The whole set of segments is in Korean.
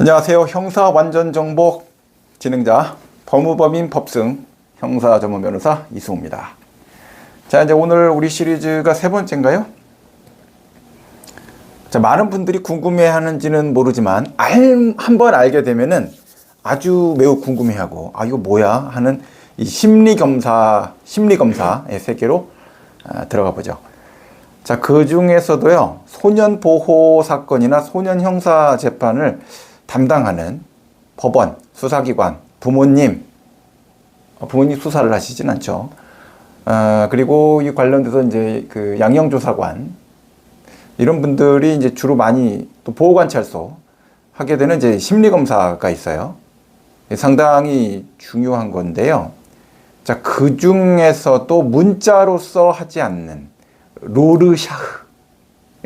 안녕하세요. 형사 완전 정복 진행자 법무법인 법승 형사 전문 변호사 이승우입니다. 자, 이제 오늘 우리 시리즈가 세 번째인가요? 자, 많은 분들이 궁금해 하는지는 모르지만 알, 한번 알게 되면은 아주 매우 궁금해 하고 아, 이거 뭐야? 하는 이 심리 검사, 심리 검사의 세계로 아, 들어가 보죠. 자, 그 중에서도요, 소년 보호 사건이나 소년 형사 재판을 담당하는 법원, 수사기관, 부모님, 어, 부모님 수사를 하시진 않죠. 아, 그리고 이 관련돼서 이제 그 양형조사관, 이런 분들이 이제 주로 많이 또 보호관찰소 하게 되는 이제 심리검사가 있어요. 상당히 중요한 건데요. 자, 그 중에서도 문자로서 하지 않는 로르샤흐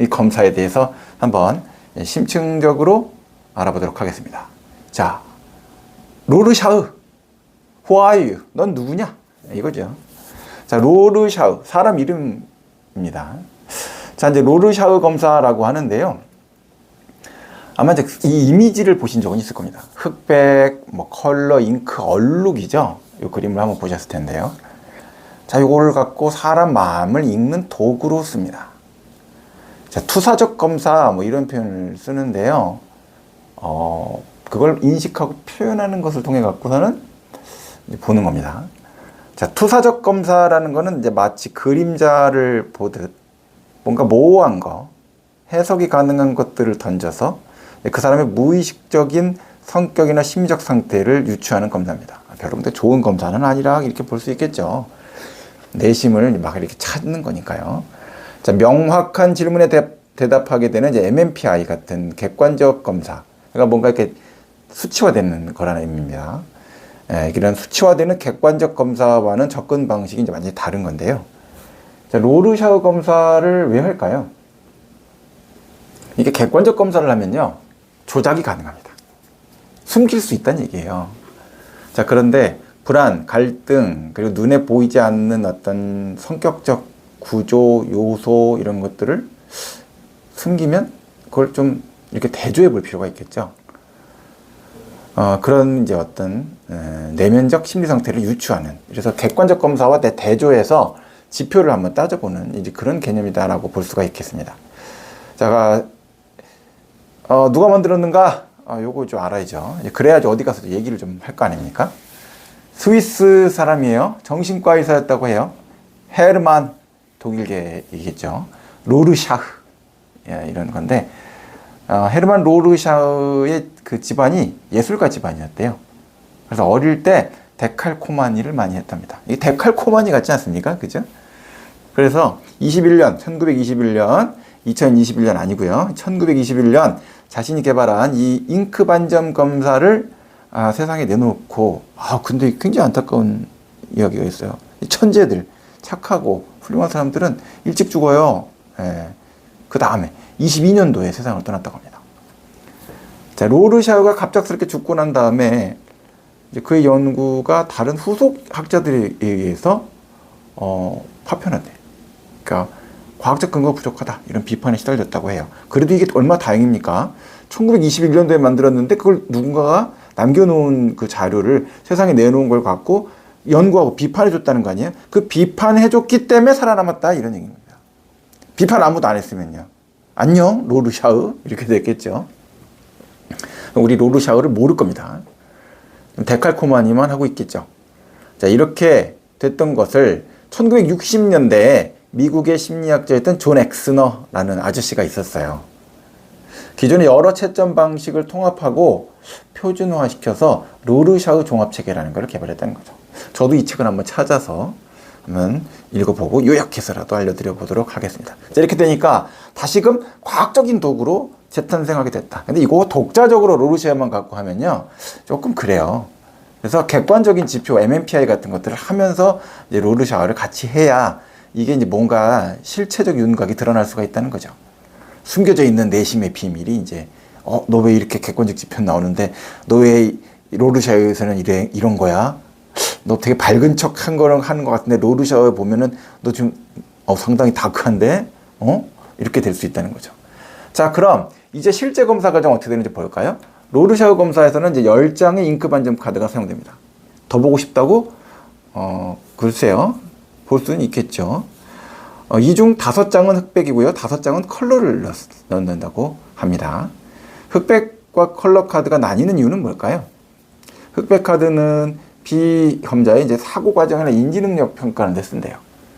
이 검사에 대해서 한번 심층적으로 알아보도록 하겠습니다. 자, 로르샤흐, who? 넌 누구냐? 이거죠. 자, 로르샤흐, 사람 이름입니다. 자, 이제 로르샤흐 검사라고 하는데요. 아마 이제 이 이미지를 보신 적은 있을 겁니다. 흑백, 뭐 컬러, 잉크, 얼룩이죠. 이 그림을 한번 보셨을 텐데요. 자, 이거를 갖고 사람 마음을 읽는 도구로 씁니다. 자, 투사적 검사 뭐 이런 표현을 쓰는데요. 어, 그걸 인식하고 표현하는 것을 통해 갖고서는 보는 겁니다. 자, 투사적 검사라는 거는 이제 마치 그림자를 보듯 뭔가 모호한 거, 해석이 가능한 것들을 던져서 그 사람의 무의식적인 성격이나 심리적 상태를 유추하는 검사입니다. 별로 근데 좋은 검사는 아니라 이렇게 볼 수 있겠죠. 내심을 막 이렇게 찾는 거니까요. 자, 명확한 질문에 대, 대답하게 되는 이제 MMPI 같은 객관적 검사. 그러니까 뭔가 이렇게 수치화되는 거라는 의미입니다. 예, 이런 수치화되는 객관적 검사와는 접근 방식이 이제 완전히 다른 건데요. 자, 로르샤우 검사를 왜 할까요? 이게 객관적 검사를 하면요. 조작이 가능합니다. 숨길 수 있다는 얘기예요. 자, 그런데 불안, 갈등, 그리고 눈에 보이지 않는 어떤 성격적 구조, 요소, 이런 것들을 숨기면 그걸 좀 이렇게 대조해 볼 필요가 있겠죠. 어, 그런 이제 어떤 에, 내면적 심리 상태를 유추하는 그래서 객관적 검사와 대, 대조해서 지표를 한번 따져보는 이제 그런 개념이다라고 볼 수가 있겠습니다. 자, 어, 누가 만들었는가? 어, 요거 좀 알아야죠. 그래야지 어디 가서 얘기를 좀 할 거 아닙니까? 스위스 사람이에요. 정신과 의사였다고 해요. 헤르만 독일계이겠죠. 로르샤흐 예, 이런 건데 어, 헤르만 로르샤흐의 그 집안이 예술가 집안이었대요. 그래서 어릴 때 데칼코마니를 많이 했답니다. 이 데칼코마니 같지 않습니까? 그죠? 그래서 21년, 1921년, 2021년 아니고요. 1921년 자신이 개발한 이 잉크 반점 검사를 아, 세상에 내놓고 아 근데 굉장히 안타까운 이야기가 있어요. 이 천재들 착하고 훌륭한 사람들은 일찍 죽어요. 예. 그 다음에 22년도에 세상을 떠났다고 합니다. 자 로르샤우가 갑작스럽게 죽고 난 다음에 그의 연구가 다른 후속 학자들에 의해서 어, 파편화돼. 그러니까 과학적 근거가 부족하다 이런 비판에 시달렸다고 해요. 그래도 이게 얼마 나 다행입니까? 1921년도에 만들었는데 그걸 누군가가 남겨놓은 그 자료를 세상에 내놓은 걸 갖고 연구하고 비판해줬다는 거 아니에요? 그 비판해줬기 때문에 살아남았다 이런 얘기입니다. 비판 아무도 안 했으면요. 안녕 로르샤흐 이렇게 됐겠죠. 우리 로르샤흐를 모를 겁니다. 데칼코마니만 하고 있겠죠. 자 이렇게 됐던 것을 1960년대에 미국의 심리학자였던 존 엑스너라는 아저씨가 있었어요. 기존의 여러 채점 방식을 통합하고 표준화시켜서 로르샤흐 종합체계라는 걸 개발했다는 거죠. 저도 이 책을 한번 찾아서 한번 읽어보고 요약해서라도 알려드려 보도록 하겠습니다. 자, 이렇게 되니까 다시금 과학적인 도구로 재탄생하게 됐다. 근데 이거 독자적으로 로르샤흐만 갖고 하면요. 조금 그래요. 그래서 객관적인 지표, MMPI 같은 것들을 하면서 이제 로르샤흐를 같이 해야 이게 이제 뭔가 실체적 윤곽이 드러날 수가 있다는 거죠. 숨겨져 있는 내심의 비밀이 이제 어, 너 왜 이렇게 객관적 지표 나오는데 너 왜 로르샤에서는 이래 이런 거야? 너 되게 밝은 척 한 거랑 하는 것 같은데 로르샤에 보면은 너 지금 어, 상당히 다크한데 어? 이렇게 될 수 있다는 거죠. 자, 그럼 이제 실제 검사 과정 어떻게 되는지 볼까요? 로르샤우 검사에서는 이제 10장의 잉크 반점 카드가 사용됩니다. 더 보고 싶다고? 어, 글쎄요. 볼 수는 있겠죠. 어, 이중 다섯 장은 흑백이고요. 다섯 장은 컬러를 넣, 넣는다고 합니다. 흑백과 컬러 카드가 나뉘는 이유는 뭘까요? 흑백 카드는 비험자의 이제 사고 과정이나 인지 능력 평가하는 데 쓴대요.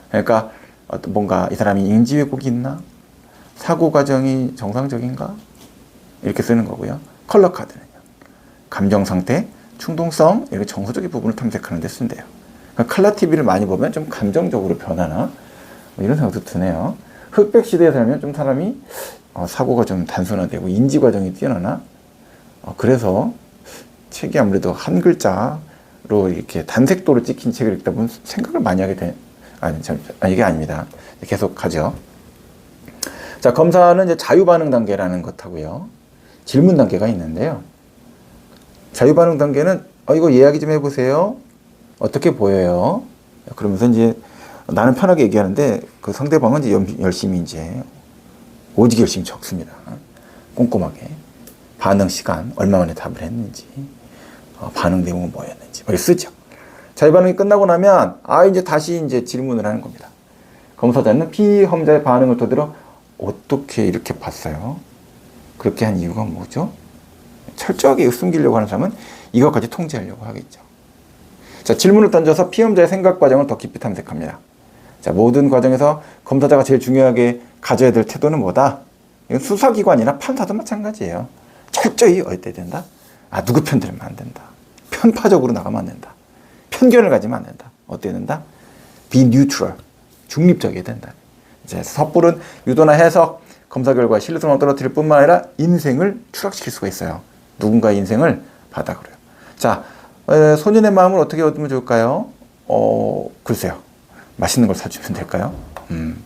그러니까 어떤 뭔가 이 사람이 인지 왜곡이 있나? 사고 과정이 정상적인가? 이렇게 쓰는 거고요. 컬러 카드는요. 감정 상태, 충동성, 이렇게 정서적인 부분을 탐색하는 데 쓴대요. 그러니까 칼라 TV를 많이 보면 좀 감정적으로 변하나? 뭐 이런 생각도 드네요. 흑백 시대에 살면 좀 사람이 어, 사고가 좀 단순화되고 인지 과정이 뛰어나나? 어, 그래서 책이 아무래도 한 글자 로 이렇게 단색도로 찍힌 책을 읽다 보면 생각을 많이 하게 돼. 아니, 참, 아니, 이게 아닙니다. 계속 가죠. 자, 검사는 이제 자유 반응 단계라는 것하고요. 질문 단계가 있는데요. 자유 반응 단계는, 어, 이거 이야기 좀 해보세요. 어떻게 보여요? 그러면서 이제 나는 편하게 얘기하는데 그 상대방은 이제 염- 열심히 이제 오직 열심히 적습니다. 꼼꼼하게. 반응 시간, 얼마 만에 답을 했는지, 어, 반응 내용은 뭐였는지, 뭐 이렇게 쓰죠. 자유반응이 끝나고 나면, 아, 이제 다시 이제 질문을 하는 겁니다. 검사자는 피험자의 반응을 토대로 어떻게 이렇게 봤어요? 그렇게 한 이유가 뭐죠? 철저하게 숨기려고 하는 사람은 이것까지 통제하려고 하겠죠. 자, 질문을 던져서 피험자의 생각 과정을 더 깊이 탐색합니다. 자, 모든 과정에서 검사자가 제일 중요하게 가져야 될 태도는 뭐다? 이건 수사기관이나 판사도 마찬가지예요. 철저히 어때야 된다? 아, 누구 편 들면 안 된다. 편파적으로 나가면 안 된다. 편견을 가지면 안 된다. 어때야 된다? be neutral. 중립적이어야 된다. 이제 섣부른 유도나 해석, 검사 결과 신뢰성을 떨어뜨릴 뿐만 아니라 인생을 추락시킬 수가 있어요. 누군가의 인생을 바닥으로요. 자, 에, 소년의 마음을 어떻게 얻으면 좋을까요? 어, 글쎄요. 맛있는 걸 사주면 될까요? 음.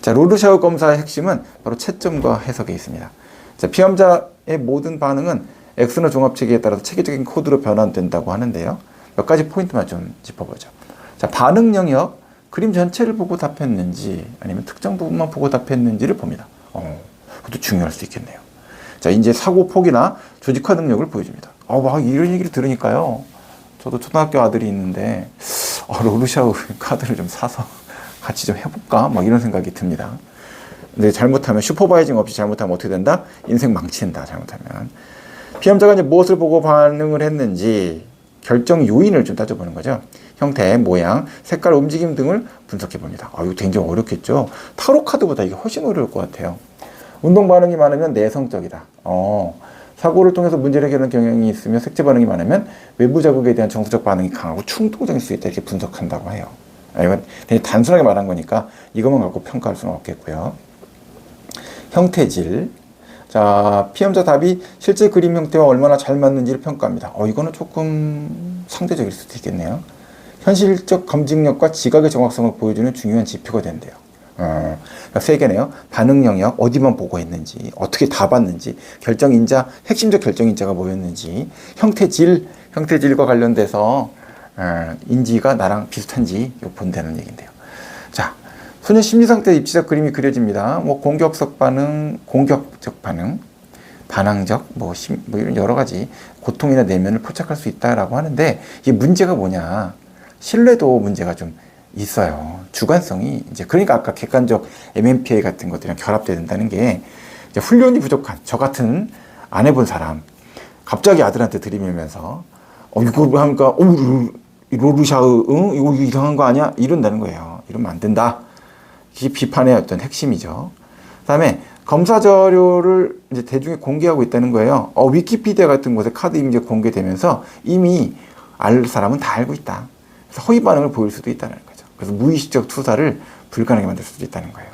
자, 로드샤우 검사의 핵심은 바로 채점과 해석에 있습니다. 자, 피험자의 모든 반응은 엑스너 종합체계에 따라서 체계적인 코드로 변환된다고 하는데요. 몇 가지 포인트만 좀 짚어보죠. 자, 반응 영역, 그림 전체를 보고 답했는지 아니면 특정 부분만 보고 답했는지를 봅니다. 어, 그것도 중요할 수 있겠네요. 자, 이제 사고 폭이나 조직화 능력을 보여줍니다. 아, 막 이런 얘기를 들으니까요. 저도 초등학교 아들이 있는데, 어, 로르샤우 카드를 좀 사서 같이 좀 해볼까? 막 이런 생각이 듭니다. 근데 잘못하면 슈퍼바이징 없이 잘못하면 어떻게 된다? 인생 망친다. 잘못하면. 피험자가 이제 무엇을 보고 반응을 했는지 결정 요인을 좀 따져보는 거죠. 형태, 모양, 색깔, 움직임 등을 분석해 봅니다. 아, 이거 굉장히 어렵겠죠? 타로 카드보다 이게 훨씬 어려울 것 같아요. 운동 반응이 많으면 내성적이다. 어, 사고를 통해서 문제를 해결하는 경향이 있으며 색채 반응이 많으면 외부 자극에 대한 정서적 반응이 강하고 충동적일 수 있다. 이렇게 분석한다고 해요. 아, 이건 되게 단순하게 말한 거니까 이것만 갖고 평가할 수는 없겠고요. 형태질. 자, 피험자 답이 실제 그림 형태와 얼마나 잘 맞는지를 평가합니다. 어, 이거는 조금 상대적일 수도 있겠네요. 현실적 검증력과 지각의 정확성을 보여주는 중요한 지표가 된대요. 어, 그러니까 세 개네요. 반응 영역, 어디만 보고 했는지, 어떻게 다 봤는지, 결정 인자, 핵심적 결정 인자가 뭐였는지, 형태질, 형태질과 관련돼서 어, 인지가 나랑 비슷한지 본다는 얘기인데요. 자, 소년 심리 상태 입지적 그림이 그려집니다. 뭐 공격적 반응, 공격적 반응, 반항적, 뭐, 심, 뭐 이런 여러 가지 고통이나 내면을 포착할 수 있다라고 하는데 이게 문제가 뭐냐? 신뢰도 문제가 좀 있어요. 주관성이 이제 그러니까 아까 객관적 MMPA 같은 것들이랑 결합돼야 된다는 게 이제 훈련이 부족한 저 같은 안 해본 사람 갑자기 아들한테 들이밀면서 어 이거 하니까 어 루- 로르샤흐 응 이거 이상한 거 아니야 이런다는 거예요. 이러면 안 된다. 비판의 어떤 핵심이죠. 그다음에 검사 자료를 이제 대중에 공개하고 있다는 거예요. 어, 위키피디아 같은 곳에 카드 이미지가 공개되면서 이미 알 사람은 다 알고 있다. 그래서 허위 반응을 보일 수도 있다는 거죠. 그래서 무의식적 투사를 불가능하게 만들 수도 있다는 거예요.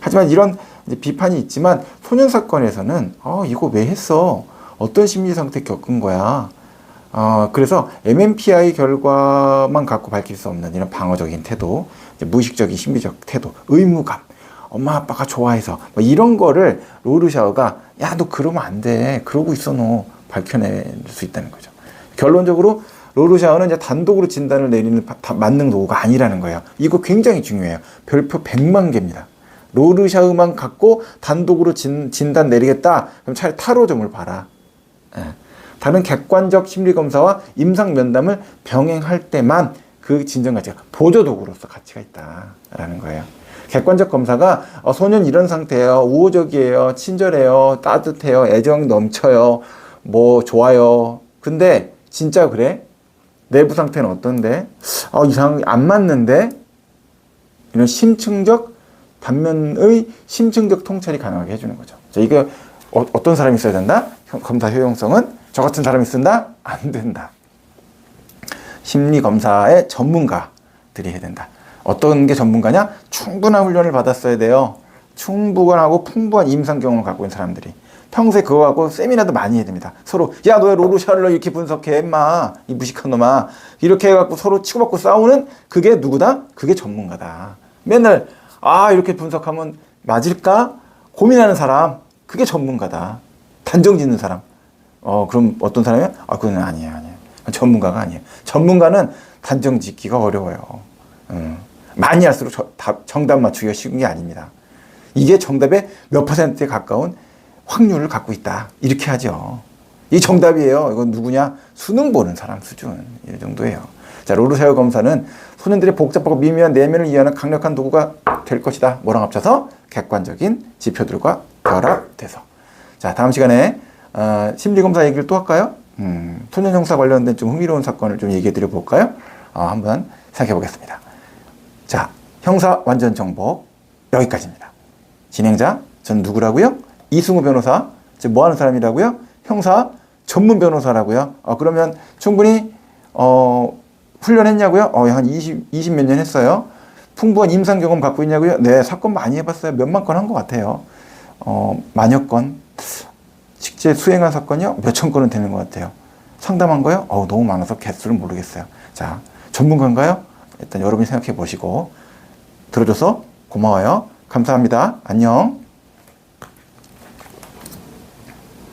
하지만 이런 비판이 있지만 소년 사건에서는 어, 이거 왜 했어? 어떤 심리 상태 겪은 거야? 어, 그래서 MMPI 결과만 갖고 밝힐 수 없는 이런 방어적인 태도, 무의식적인 심리적 태도, 의무감, 엄마 아빠가 좋아해서 뭐 이런 거를 로르샤우가 야 너 그러면 안 돼, 그러고 있어 너 밝혀낼 수 있다는 거죠. 결론적으로 로르샤우는 이제 단독으로 진단을 내리는 만능 도구가 아니라는 거예요. 이거 굉장히 중요해요. 별표 100만 개입니다. 로르샤우만 갖고 단독으로 진, 진단 내리겠다? 그럼 차라리 타로점을 봐라. 예. 다른 객관적 심리 검사와 임상 면담을 병행할 때만 그 진정 가치가 보조 도구로서 가치가 있다라는 거예요. 객관적 검사가 어, 소년 이런 상태예요, 우호적이에요, 친절해요, 따뜻해요, 애정 넘쳐요, 뭐 좋아요. 근데 진짜 그래? 내부 상태는 어떤데? 어, 이상 안 맞는데? 이런 심층적 단면의 심층적 통찰이 가능하게 해주는 거죠. 자, 이거 어, 떤 사람이 써야 된다? 형- 검사 효용성은 저 같은 사람이 쓴다? 안 된다. 심리 검사의 전문가들이 해야 된다. 어떤 게 전문가냐? 충분한 훈련을 받았어야 돼요. 충분하고 풍부한 임상 경험을 갖고 있는 사람들이 평소에 그거 갖고 세미나도 많이 해야 됩니다. 서로 야 너 왜 로루샤를 이렇게 분석해 임마 이 무식한 놈아 이렇게 해갖고 서로 치고받고 싸우는 그게 누구다? 그게 전문가다. 맨날 아 이렇게 분석하면 맞을까 고민하는 사람 그게 전문가다. 단정 짓는 사람 어 그럼 어떤 사람이야? 아 그건 아니에요 아니에요 전문가가 아니에요. 전문가는 단정 짓기가 어려워요. 음, 많이 할수록 저- 답- 정답 맞추기가 쉬운 게 아닙니다. 이게 정답의 몇 퍼센트에 가까운 확률을 갖고 있다. 이렇게 하죠. 이 정답이에요. 이건 누구냐? 수능 보는 사람 수준. 이 정도예요. 자, 로르샤요 검사는 소년들의 복잡하고 미묘한 내면을 이해하는 강력한 도구가 될 것이다. 뭐랑 합쳐서 객관적인 지표들과 결합돼서. 자, 다음 시간에 어, 심리검사 얘기를 또 할까요? 음, 소년 형사 관련된 좀 흥미로운 사건을 좀 얘기해 드려 볼까요? 어, 한번 생각해 보겠습니다. 자, 형사 완전 정복 여기까지입니다. 진행자 전 누구라고요? 이승우 변호사. 즉뭐 하는 사람이라고요? 형사 전문 변호사라고요. 어, 그러면 충분히 어, 훈련했냐고요? 어, 한 20, 20 몇 년 했어요. 풍부한 임상 경험 갖고 있냐고요? 네, 사건 많이 해봤어요. 몇만 건 한 것 같아요. 어, 만여 건. 직제 수행한 사건이요? 몇천 건은 되는 것 같아요. 상담한 거요? 어우, 너무 많아서 개수를 모르겠어요. 자, 전문가인가요? 일단 여러분이 생각해 보시고 들어줘서 고마워요. 감사합니다. 안녕.